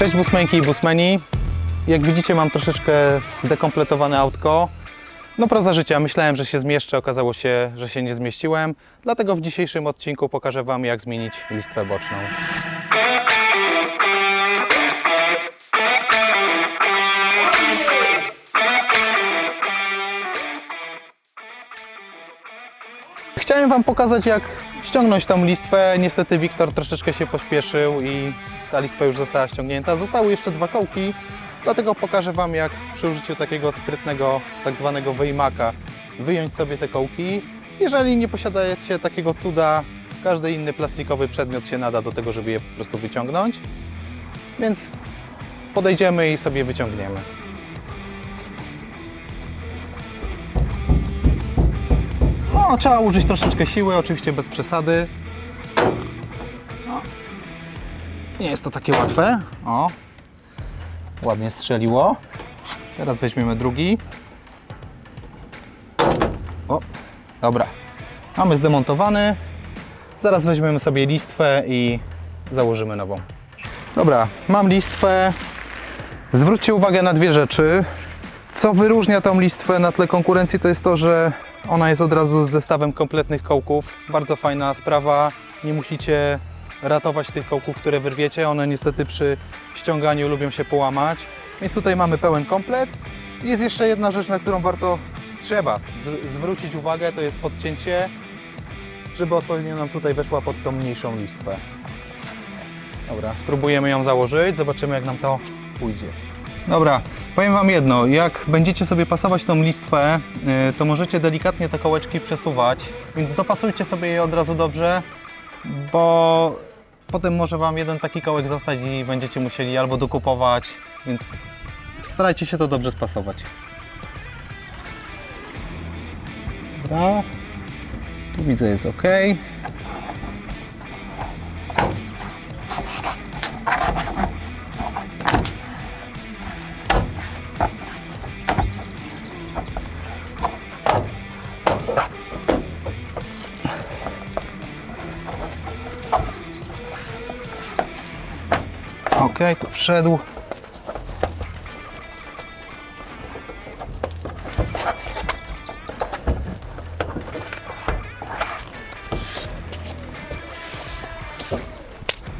Cześć busmenki i busmeni. Jak widzicie mam troszeczkę zdekompletowane autko. No proza życia, myślałem, że się zmieszczę, okazało się, że się nie zmieściłem. Dlatego w dzisiejszym odcinku pokażę Wam jak zmienić listwę boczną. Chciałem Wam pokazać jak ściągnąć tą listwę. Niestety Wiktor troszeczkę się pośpieszył i ta listwa już została ściągnięta. Zostały jeszcze dwa kołki, dlatego pokażę Wam jak przy użyciu takiego sprytnego tak zwanego wyjmaka wyjąć sobie te kołki. Jeżeli nie posiadacie takiego cuda, każdy inny plastikowy przedmiot się nada do tego, żeby je po prostu wyciągnąć. Więc podejdziemy i sobie wyciągniemy. No, trzeba użyć troszeczkę siły, oczywiście bez przesady. Nie jest to takie łatwe. O, ładnie strzeliło. Teraz weźmiemy drugi. O, dobra. Mamy zdemontowany. Zaraz weźmiemy sobie listwę i założymy nową. Dobra, mam listwę. Zwróćcie uwagę na dwie rzeczy. Co wyróżnia tą listwę na tle konkurencji, to jest to, że ona jest od razu z zestawem kompletnych kołków. Bardzo fajna sprawa. Nie musicie ratować tych kołków, które wyrwiecie. One niestety przy ściąganiu lubią się połamać. Więc tutaj mamy pełen komplet. Jest jeszcze jedna rzecz, na którą warto, trzeba zwrócić uwagę, to jest podcięcie, żeby odpowiednio nam tutaj weszła pod tą mniejszą listwę. Dobra, spróbujemy ją założyć, zobaczymy jak nam to pójdzie. Dobra, powiem Wam jedno, jak będziecie sobie pasować tą listwę, y, to możecie delikatnie te kołeczki przesuwać, więc dopasujcie sobie je od razu dobrze, bo potem może Wam jeden taki kołek zostać i będziecie musieli albo dokupować, więc starajcie się to dobrze spasować. Dobra, tu widzę jest ok. Ok, tu wszedł.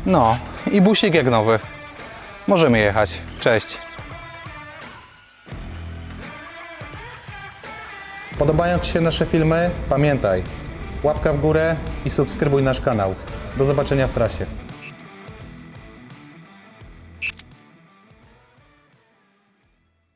No i busik jak nowy. Możemy jechać. Cześć. Podobają Ci się nasze filmy? Pamiętaj, łapka w górę i subskrybuj nasz kanał. Do zobaczenia w trasie.